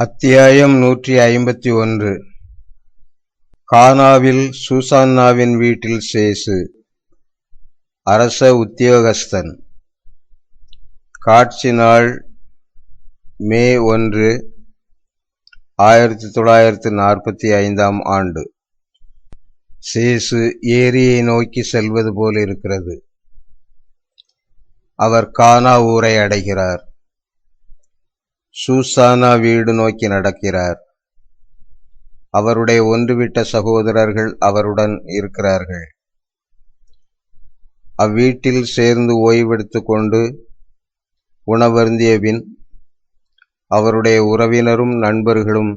அத்தியாயம் நூற்றி ஐம்பத்தி ஒன்று. கானாவில் சூசான்னாவின் வீட்டில் சேசு. அரச உத்தியோகஸ்தன். காட்சி நாள் மே ஒன்று ஆயிரத்தி தொள்ளாயிரத்து நாற்பத்தி ஐந்தாம் ஆண்டு. சேசு ஏரியை நோக்கி செல்வது போல் இருக்கிறது. அவர் கானா ஊரை அடைகிறார். சூசானா வீடு நோக்கி நடக்கிறார். அவருடைய ஒன்றுவிட்ட சகோதரர்கள் அவருடன் இருக்கிறார்கள். அவ்வீட்டில் சேர்ந்து ஓய்வெடுத்து கொண்டு உணவருந்திய பின் அவருடைய உறவினரும் நண்பர்களும்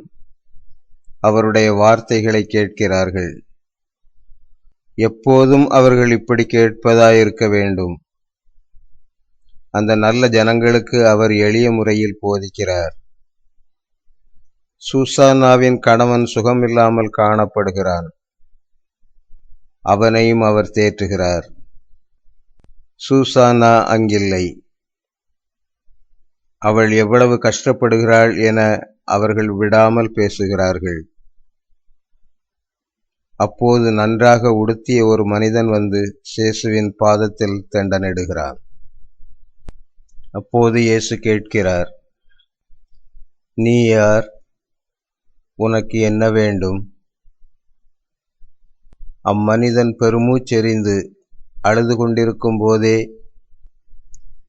அவருடைய வார்த்தைகளை கேட்கிறார்கள். எப்போதும் அவர்கள் இப்படி கேட்பதாயிருக்க வேண்டும். அந்த நல்ல ஜனங்களுக்கு அவர் எளிய முறையில் போதிக்கிறார். சூசானாவின் கணவன் சுகமில்லாமல் காணப்படுகிறான். அவனையும் அவர் தேற்றுகிறார். சூசானா அங்கில்லை. அவள் எவ்வளவு கஷ்டப்படுகிறாள் என அவர்கள் விடாமல் பேசுகிறார்கள். அப்போது நன்றாக உடுத்திய ஒரு மனிதன் வந்து சேசுவின் பாதத்தில் தண்டனிடுகிறான் அப்போது இயேசு கேட்கிறார் நீ யார்? உனக்கு என்ன வேண்டும்? அம்மனிதன் பெருமூச்செறிந்து அழுது கொண்டிருக்கும் போதே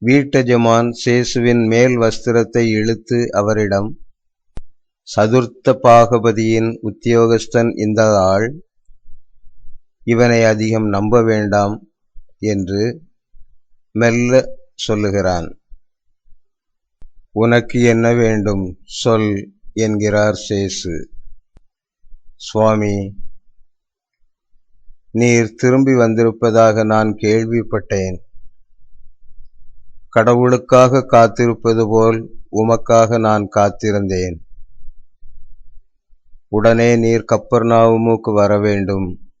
வீட்டஜமான் சேசுவின் மேல் வஸ்திரத்தை இழுத்து அவரிடம் சதுர்த்த பாகபதியின் உத்தியோகஸ்தன் இந்த ஆள் இவனை அதிகம் நம்ப வேண்டாம் என்று மெல்ல சொல்லுகிறான். உனக்கு என்ன வேண்டும்? சொல் என்கிறார் சேசு. சுவாமி நீர் திரும்பி வந்திருப்பதாக நான் கேள்விப்பட்டேன். கடவுளுக்காக காத்திருப்பது போல் உமக்காக நான் காத்திருந்தேன். உடனே நீர் கப்பர்நாவுமுக்கு வர வேண்டும்.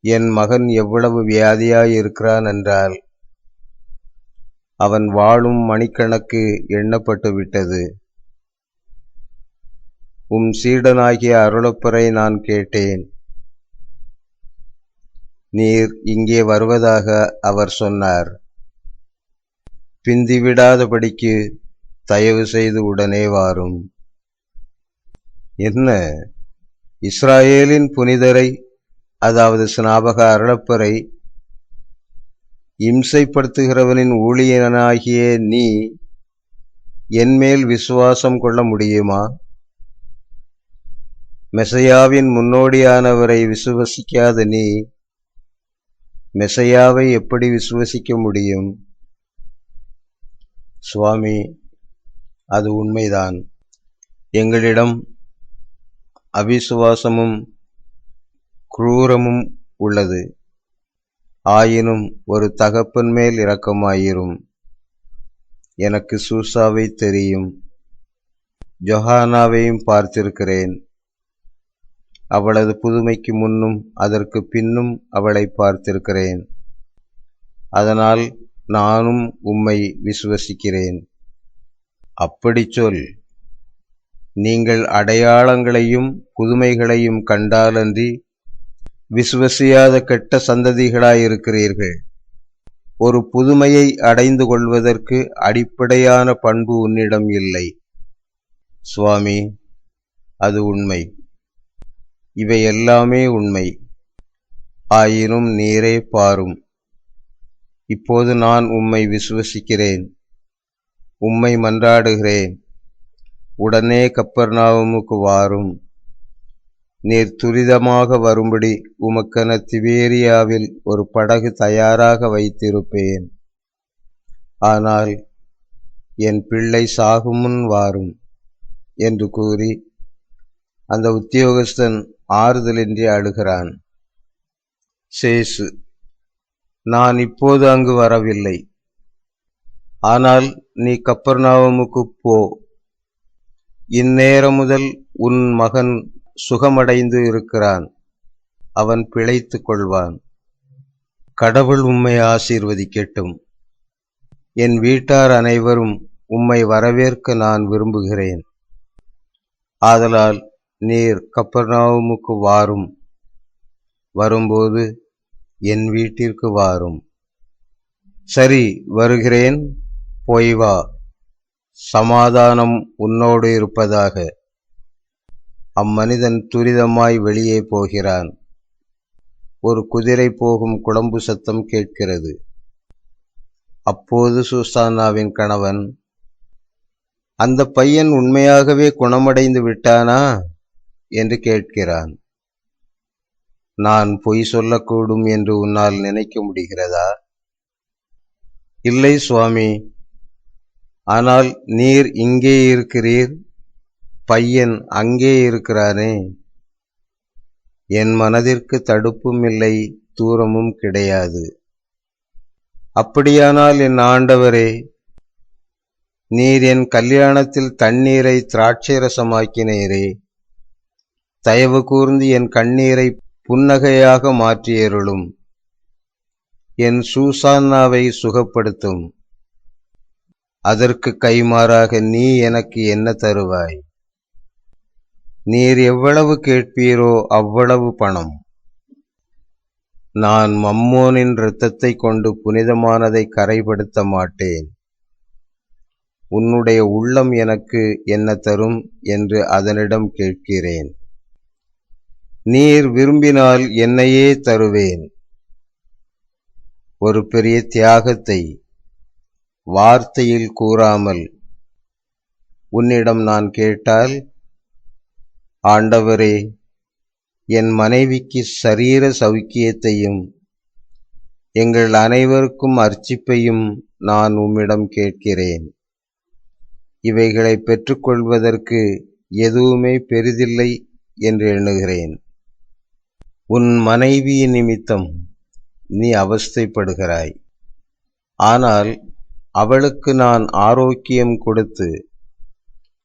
என் மகன் எவ்வளவு வியாதியாயிருக்கிறான் என்றால் அவன் வாழும் மணிக்கணக்கு எண்ணப்பட்டு விட்டது உம் சீடனாகிய அருளப்பரை நான் கேட்டேன். நீர் இங்கே வருவதாக அவர் சொன்னார். பிந்திவிடாதபடிக்கு தயவு செய்து உடனே வாரும். என்ன? இஸ்ராயேலின் புனிதரை அதாவது ஸ்நாபக அருளப்பரை இம்சைப்படுத்துகிறவனின் ஊழியனாகிய நீ என்மேல் விசுவாசம் கொள்ள முடியுமா? மெசையாவின் முன்னோடியானவரை விசுவசிக்காத நீ மெசையாவை எப்படி விசுவசிக்க முடியும்? சுவாமி அது உண்மைதான். எங்களிடம் அவிசுவாசமும் குரூரமும் உள்ளது. ஆயினும் ஒரு தகப்பன் மேல் இரக்கமாயிரும். எனக்கு சூசாவை தெரியும். ஜொஹானாவையும் பார்த்திருக்கிறேன். அவளது புதுமைக்கு முன்னும் அதற்கு பின்னும் அவளை பார்த்திருக்கிறேன். அதனால் நானும் உம்மை விசுவசிக்கிறேன். அப்படி சொல். நீங்கள் அடையாளங்களையும் புதுமைகளையும் கண்டாலன்றி விசுவசியாத கெட்ட சந்ததிகளாயிருக்கிறீர்கள். ஒரு புதுமையை அடைந்து கொள்வதற்கு அடிப்படையான பண்பு உன்னிடம் இல்லை. சுவாமி அது உண்மை. இவை எல்லாமே உண்மை. ஆயினும் நீரே பாரும். இப்போது நான் உம்மை விசுவசிக்கிறேன். உம்மை மன்றாடுகிறேன். உடனே கப்பர்நாவமுக்கு வாரும். நீர் துரிதமாக வரும்படி உமக்கென திவேரியாவில் ஒரு படகு தயாராக வைத்திருப்பேன். ஆனால் என் பிள்ளை சாகுமுன் வாரும் என்று கூறி அந்த உத்தியோகஸ்தன் ஆறுதலின்றி அழுகிறான். சேசு நான் இப்போது அங்கு வரவில்லை. ஆனால் நீ கப்பர்நாவமுக்கு போ. இந்நேரம் முதல் உன் மகன் சுகமடைந்து இருக்கிறான். அவன் பிழைத்து கொள்வான். கடவுள் உம்மை ஆசீர்வதிக்கட்டும். என் வீட்டார் அனைவரும் உம்மை வரவேற்க நான் விரும்புகிறேன். ஆதலால் நீர் கப்பர்நாவுமுக்கு வாரும். வரும்போது என் வீட்டிற்கு வாரும். சரி வருகிறேன். போய் வா. சமாதானம் உன்னோடு இருப்பதாக. அம்மனிதன் துரிதமாய் வெளியே போகிறான். ஒரு குதிரை போகும் குழம்பு சத்தம் கேட்கிறது. அப்போது சூசானாவின் கணவன் அந்த பையன் உண்மையாகவே குணமடைந்து விட்டானா? என்று கேட்கிறான். நான் பொய் சொல்லக்கூடும் என்று உன்னால் நினைக்க முடிகிறதா? இல்லை சுவாமி. ஆனால் நீர் இங்கே இருக்கிறீர். பையன் அங்கே இருக்கிறானே? என் மனதிற்கு தடுப்பும் இல்லை தூரமும் கிடையாது. அப்படியானால் என் ஆண்டவரே நீர் என் கல்யாணத்தில் தண்ணீரை திராட்சை ரசமாக்கினீரே தயவு கூர்ந்து என் கண்ணீரை புன்னகையாக மாற்றியருளும். என் சூசான்னாவை சுகப்படுத்தும். அதற்கு கைமாறாக நீ எனக்கு என்ன தருவாய்? நீர் எவ்வளவு கேட்பீரோ அவ்வளவு பணம். நான் மம்மோனின் இரத்தத்தை கொண்டு புனிதமானதை கரைப்படுத்த மாட்டேன். உன்னுடைய உள்ளம் எனக்கு என்ன தரும் என்று அதனிடம் கேட்கிறேன். நீர் விரும்பினால் என்னையே தருவேன். ஒரு பெரிய தியாகத்தை வார்த்தையில் கூறாமல் உன்னிடம் நான் கேட்டால் ஆண்டவரே என் மனைவிக்கு சரீர சௌக்கியத்தையும் எங்கள் அனைவருக்கும் அர்ச்சிப்பையும் நான் உம்மிடம் கேட்கிறேன். இவைகளை பெற்றுக்கொள்வதற்கு எதுவுமே பெரிதில்லை என்று எண்ணுகிறேன். உன் மனைவி நிமித்தம் நீ அவஸ்தைப்படுகிறாய். ஆனால் அவளுக்கு நான் ஆரோக்கியம் கொடுத்து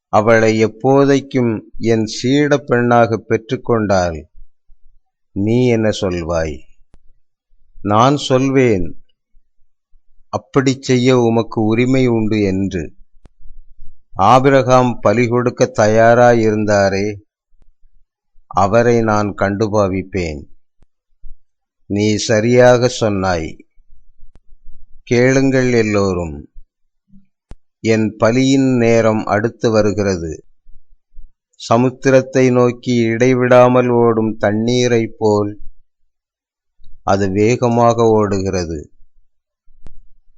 அவளை எப்போதைக்கும் என் சீட பெண்ணாக பெற்றுக்கொண்டால் நீ என்ன சொல்வாய்? நான் சொல்வேன். அப்படி செய்ய உமக்கு உரிமை உண்டு என்று. ஆபிரகாம் பலி கொடுக்க தயாராயிருந்தாரே. அவரை நான் கண்டுபாவிப்பேன் நீ சரியாக சொன்னாய். கேளுங்கள் எல்லோரும். என் பலியின் நேரம் அடுத்து வருகிறது. சமுத்திரத்தை நோக்கி இடைவிடாமல் ஓடும் தண்ணீரைப் போல் அது வேகமாக ஓடுகிறது.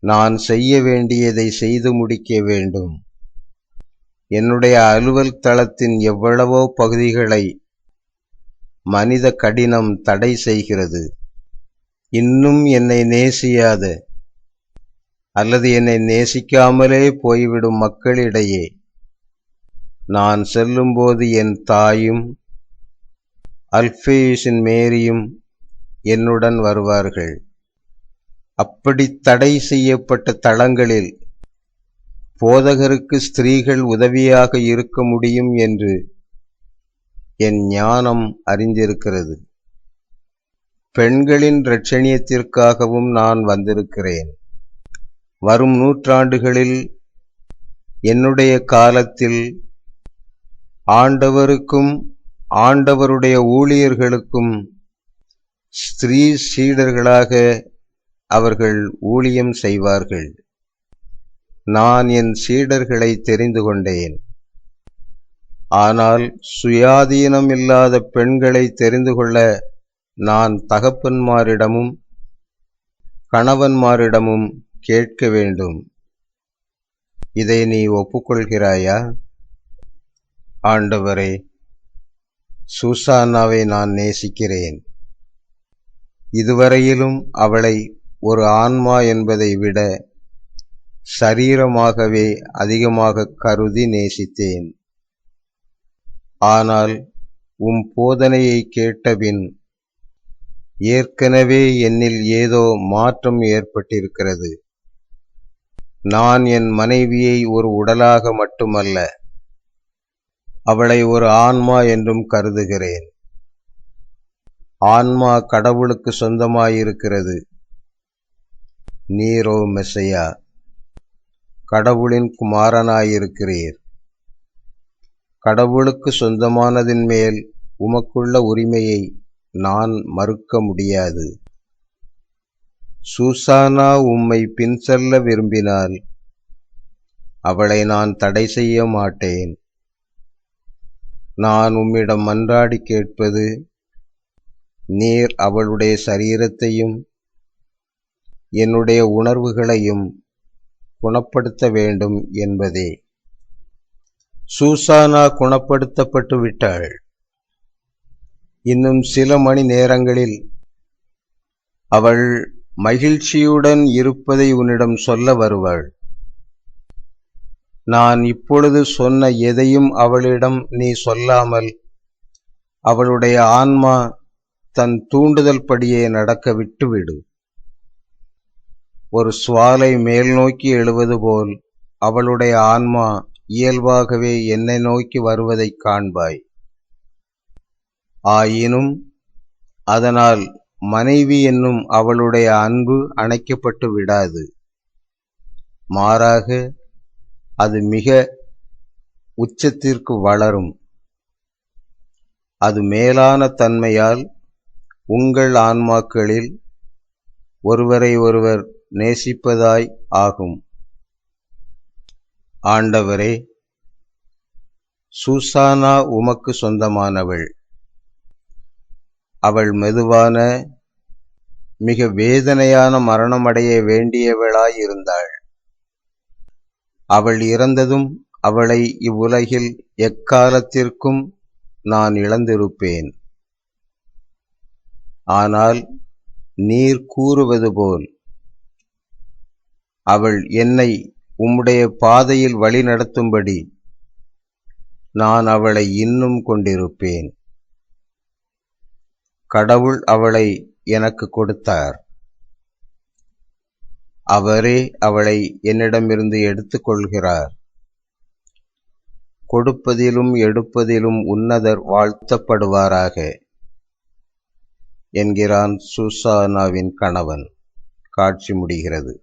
நான் செய்ய வேண்டியதை செய்து முடிக்க வேண்டும். என்னுடைய அலுவல் தளத்தின் எவ்வளவோ பகுதிகளை மனித கடினம் தடை செய்கிறது. இன்னும் என்னை நேசியாத அல்லது என்னை நேசிக்காமலே போய்விடும் மக்களிடையே நான் செல்லும்போது என் தாயும் அல்ஃபேயூஸின் மேரியும் என்னுடன் வருவார்கள். அப்படி தடை செய்யப்பட்ட தளங்களில் போதகருக்கு ஸ்திரீகள் உதவியாக இருக்க முடியும் என்று என் ஞானம் அறிந்திருக்கிறது. பெண்களின் இரட்சணியத்திற்காகவும் நான் வந்திருக்கிறேன். வரும் நூற்றாண்டுகளில் என்னுடைய காலத்தில் ஆண்டவருக்கும் ஆண்டவருடைய ஊழியர்களுக்கும் ஸ்திரீ சீடர்களாக அவர்கள் ஊழியம் செய்வார்கள். நான் என் சீடர்களை தெரிந்து கொண்டேன். ஆனால் சுயாதீனம் இல்லாத பெண்களை தெரிந்து கொள்ள நான் தகப்பன்மாரிடமும் கணவன்மாரிடமும் கேட்க வேண்டும். இதை நீ ஒப்புக்கொள்கிறாயா? ஆண்டவரே சூசானாவை நான் நேசிக்கிறேன். இதுவரையிலும் அவளை ஒரு ஆன்மா என்பதை விட சரீரமாகவே அதிகமாக கருதி நேசித்தேன். ஆனால் உம் போதனையை கேட்டபின் ஏற்கனவே என்னில் ஏதோ மாற்றம் ஏற்பட்டிருக்கிறது. நான் என் மனைவியை ஒரு உடலாக மட்டுமல்ல அவளை ஒரு ஆன்மா என்றும் கருதுகிறேன். ஆன்மா கடவுளுக்கு சொந்தமாயிருக்கிறது. நீரோ மெசையா கடவுளின் குமாரனாயிருக்கிறீர். கடவுளுக்கு சொந்தமானதின் மேல் உமக்குள்ள உரிமையை நான் மறுக்க முடியாது. சூசானா உம்மை பின்செல்ல விரும்பினால் அவளை நான் தடை செய்ய மாட்டேன். நான் உம்மிடம் மன்றாடி கேட்பது நீர் அவளுடைய சரீரத்தையும் என்னுடைய உணர்வுகளையும் குணப்படுத்த வேண்டும் என்பதே. சூசானா குணப்படுத்தப்பட்டு விட்டாள் இன்னும் சில மணி நேரங்களில் அவள் மகிழ்ச்சியுடன் இருப்பதை உன்னிடம் சொல்ல வருவாள். நான் இப்பொழுது சொன்ன எதையும் அவளிடம் நீ சொல்லாமல் அவளுடைய ஆன்மா தன் தூண்டுதல் படியே நடக்க விட்டுவிடு. ஒரு சுவாலை மேல் நோக்கி எழுவது போல் அவளுடைய ஆன்மா இயல்பாகவே என்னை நோக்கி வருவதைக் காண்பாய். ஆயினும் அதனால் மனைவி என்னும் அவளுடைய அன்பு அணைக்கப்பட்டு விடாது. மாறாக அது மிக உச்சத்திற்கு வளரும். அது மேலான தன்மையால் உங்கள் ஆன்மாக்களில் ஒருவரை ஒருவர் நேசிப்பதாய் ஆகும். ஆண்டவரே சூசானா உமக்கு சொந்தமானவள். அவள் மெதுவான மிக வேதனையான மரணமடைய வேண்டியவளாயிருந்தாள். அவள் இறந்ததும் அவளை இவ்வுலகில் எக்காலத்திற்கும் நான் இழந்திருப்பேன். ஆனால் நீர் கூறுவது போல் அவள் என்னை உம்முடைய பாதையில் வழிநடத்தும்படி நான் அவளை இன்னும் கொண்டிருப்பேன். கடவுள் அவளை எனக்கு கொடுத்தார். அவரே அவளை என்னிடமிருந்து எடுத்துக்கொள்கிறார். கொடுப்பதிலும் எடுப்பதிலும் உன்னதர் வாழ்த்தப்படுவாராக என்கிறான் சூசானாவின் கணவன். காட்சி முடிகிறது.